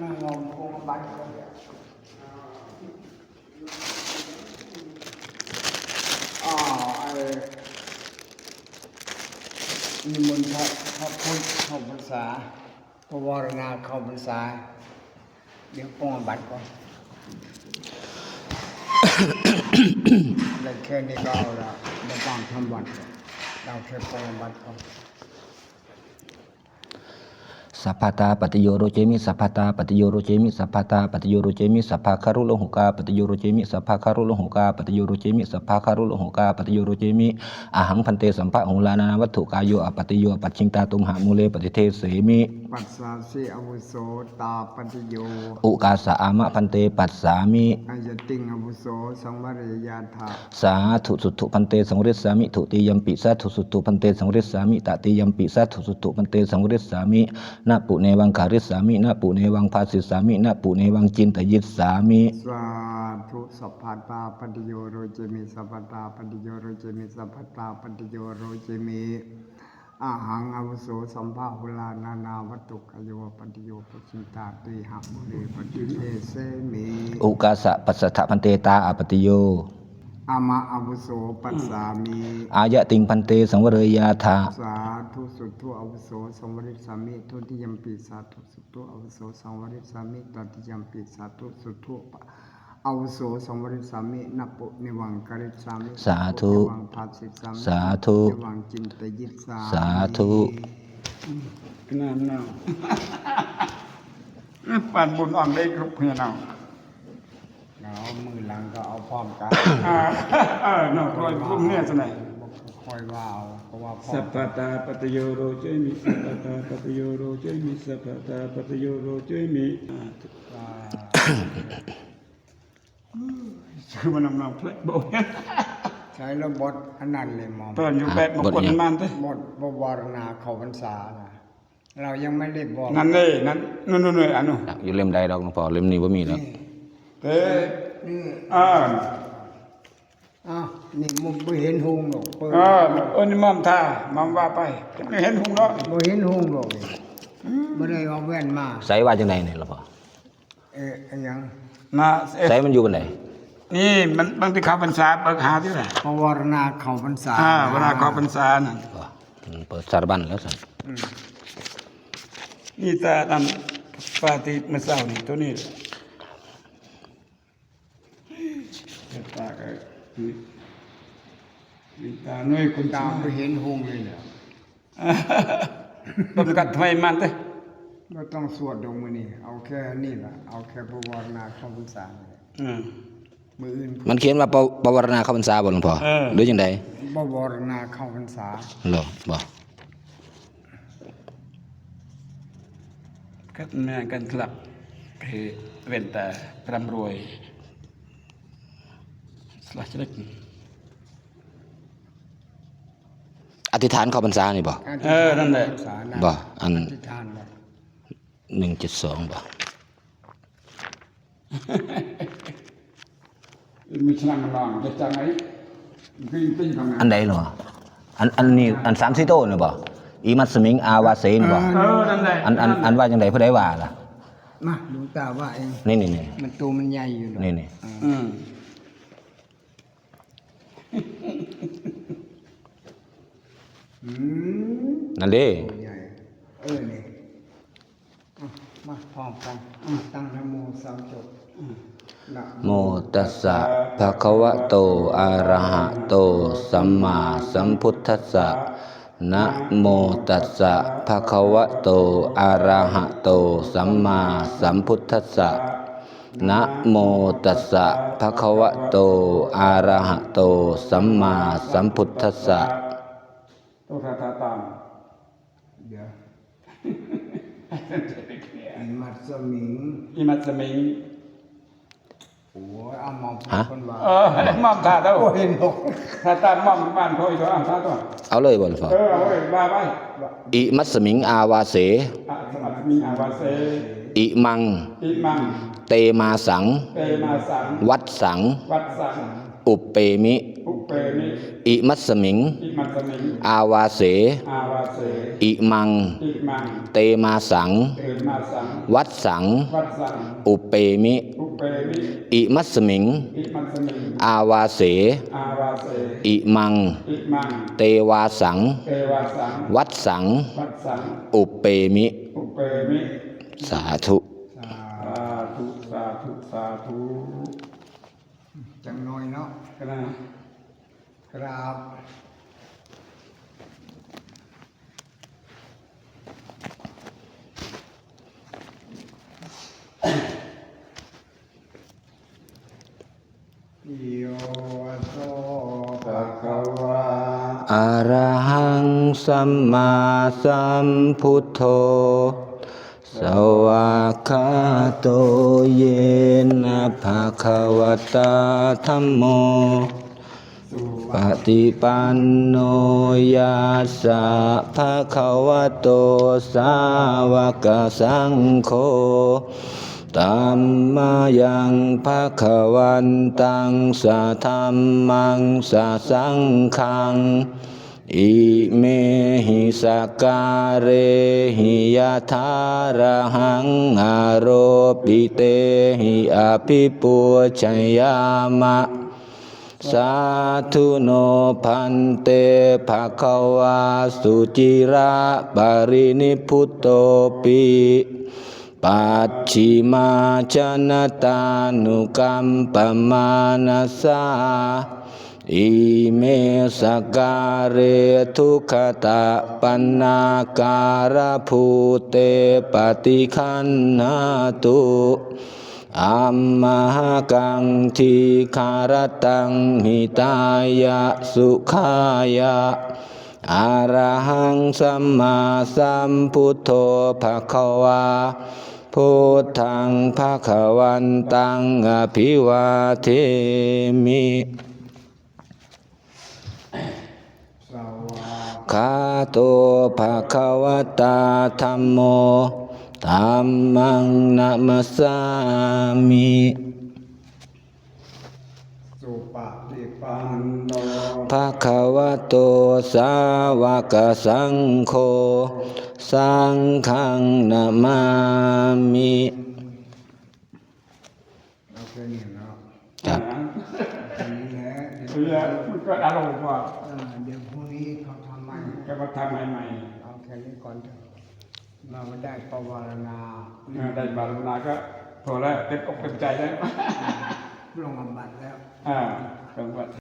นั่งงงคงบัตรอ๋อไอ้นิมนต์พระพระพุทธเข้าพรรษาพระวรณาเข้าพรรษา เดี๋ยวปองบัตรก่อนได้วแค่นี้ก็เอาละไม่ต้องทำวัดเราแค่ปองบัตรก่อน สัพพตาปฏิโยโรเจมิสัพพตาปฏิโยโรเจมิสัพพตาปฏิโยโรเจมิสัพพะคารุโลหุกาปฏิโยโรเจมิสัพพะคารุโลหุกาปฏิโยโรเจมิสัพพะคารุโลหุกาปฏิโยโรเจมิอาหังพันเตสัมภะหุลานาวัตถุกายโยอปฏิโยปัจฉิงตาตุมหามูเลปฏิเทเสมิปัสสาสิอาวุโสตาปฏิโยอุกาสะอามะพันเตปัสสามิอายติงอาวุโสสังวรยาธาสาธุสุตุพันเตสังวริสสามิทุติยมปิสาธุสุตุพันเตสังวริสสามิตติยมปิสาธุสุตุพันเตสังวริสสามินาปุเนวังคาริสสามินาปุเนวังภาสิสสามินาปุเนวังจินตยิสสามิ สาธุสัพพตาปฏิโยโรเจมิสัพพตาปฏิโยโรเจมิสัพพตาปฏิโยโรเจมิอาหังอาวุโสสัมภาหุลานานาวัตถุกโยปฏิโยปชิตาติหะมุเรปฏิเทเสมิ อุกาสะปัสสะทะพันเตตาอปติโย อามาอาวุโสปัสสามิอายะติงพันเตสังวรยาธาสาธุสุทุอาวุโสสังวริสามิทุติยมปีสาธุสุทุอาวุโสสังวริสามิตติยมปีสาธุสุทุอาวุโสสังวริสามินัปปุนิวังกริสามิสาธุนิวังภาสิสามิสาธุนิวังจินตยิสสาสาธุนั่นน่ะปานบุญอ่อนได้ครบเพียงเอา เอามือหลังก็เอาพร้อมกันอ่าเออเนาะคอยพุ่มเนี่ยสนัยคอยว่าเอาเพราะว่าพร้อสัมพพตาปฏิโยโรเจมิสัพพตาปฏิโยโรเจมิสัพพตาปฏิโยโรเจมิอ่าว่าชื่อมันนำนำเพลงบอกใช้ระบบอันนั้นเลยหมอมเปิดอยู่แบบบางคนมันเต้บทบวรณาเขาพรรษานะเรายังไม่ได้บอกนั่นเลยนั่นนู่นนู่นนู่นอันนู้น อยู่เล่มใดดอกหลวงพ่อเล่มนี้บ่ามีแล้ว เต้นี่อ่าอ้าวนี่มันไม่เห็นหงหรอกเปิดอ่าเอันนี้มัมท่ามัมว่าไปจะไม่เห็นหุงเนาะไม่เห็นหงหรอกไม่ได้เอาแว่นมาใส่ว่าจังไดเนี่ยหลวงพ่อเอ๊ะอันยังนะเอ๊ะใส่มันอยู่บันไดนี่มันบางทีเข้าพรรษาเปิดหาที่ไหนบวรณาเขาพรรษาอ่าเวลาเข้าพรรษานั่นบ่อืมเปิดสารบัญแล้วสั่นอืมนี่แต่นั่นปาติเมื่อเช้านี่ตัวนี้เดี๋ยวตา ก็นี่นี่ตาหน่วยคุณตาตามไม่เห็นหงเลยเนี่ยปฏิกัดทำไมมันเต้ก็ต้องสวดดงมือนี่เอาแค่นี่แหละเอาแค่บวรณาเขาพรรษานี่แหละอืมมืออื่นมันเขียนว่าปปวารณาเข้าพรรษาบ่หลวงพ่อเออหรือจังไดบวรณาเข้าพรรษาเหรอบ่ก็แม่กันกลับคือเว้นแต่ร่ำรวย สลัดจะได้อธิษฐานเข้าพรรษานี่บ่เออนั่นแหละพรรษานะบ่อันอธิษฐานไว้172บ่มีฉลามลองจะจังไหนวิ่งปิ้งทำไงอันใดเหรออันอันนี้อัน3สิโตนี่บ่อีมัสมิงอาวาเสนบ่เออนั่นแหละอันอันอันว่าจังไดผู้ใดว่าล่ะมาหลวงตาว่าเองนี่นี่นี่มันตัวมันใหญ่อยู่หรอกนี่นี่อืมอืม นั่นเด้ตัวใหญ่เออนี่อะมาพร้อมกันอะตั้งนะโมสามจบนะโมตัสสะภะคะวะโต อะระหะโต สัมมาสัมพุทธัสสะ นะโมตัสสะภะคะวะโต อะระหะโต สัมมาสัมพุทธัสสะ นะโมตัสสะภะคะวะโต อะระหะโต สัมมาสัมพุทธัสสะโตทาตาตามเดี๋ยวอิมัตสมิงอิมัตสมิงโอ้ยเอามองพูดฮะคนว่าเออมอมท่าเต้าโอ้ยนกท่าตามมอมบ้านเขาอีกแล้วอะท่าตัวเอาเลยบ่ล่ะพ่อเออเอาไว้ว่าไปอิมัสมิงอาวาเสอะสมัติมีอาวาเซ อิมัง อิมัง เตมาสัง เตมาสัง วัดสัง วัดสัง อุปเปมิ อุเปเปมิ อิมัสสมิง อิมัสสมิง อาวาเส อาวาเส อิมัง อิมัง เตมาสัง เตมาสัง วัดสัง วัดสัง อุเปมิ อุเปมิ อิมัสสมิง อิมัสสมิง อาวาเส อาวาเส อิมัง อิมัง เตวาสัง เตวาสัง วัดสัง วัดสัง อุเปมิ อุเปมิ สาธุสาสาธุ สาธุ สาธุจังน้อยเนาะก็นะกราบโยโสภะคะวะอะระหังสัมมาสัมพุทโธ สวากขาโตเยนะภะคะวะตาธัมโมปฏิปันโนยาสะภะคะวะโตสาวกสังโฆตัมมายังภะคะวันตังสะธรรมังสะสังฆัง इमे हि सकारे हि यथारहं आरोपिते हि अपि पूचयाम साधु नो भन्ते भगवा सुचिरा परिनिपुतोऽपि पाच्छिमा อิเมสาธุโนพันเตภะคะวาระทุขตะปันนาการภูเตปฏิคันนาตุอัมมากังทีคารตังหิตายะสุขายะอะรหังสัมมาสัมพุทโธภะคะวาพุทธังภะคะวันตังอภิวาเทมิ สวา คาโตภะคะวะตาธัมโมธัมมังนะมัสสามิสุปฏิปันโนภะคะวะโตสาวกสังโฆ สังฆังนามามิเราเคยเห็นแล้วครับอันนี้แหละเดี๋ยวเพื่อมันก็อารมณ์ว่าเอ่อเดี๋ยวพรุ่งนี้เขาทำใหม่ จะมาทำใหม่เอาแค่นี้ก่อนเถอะเราไม่ได้ปวารณาๆได้บารนาก็พอแล้วเต็มอกเต็มใจแล้วลงอบัตแล้ว อ่าจังหวัด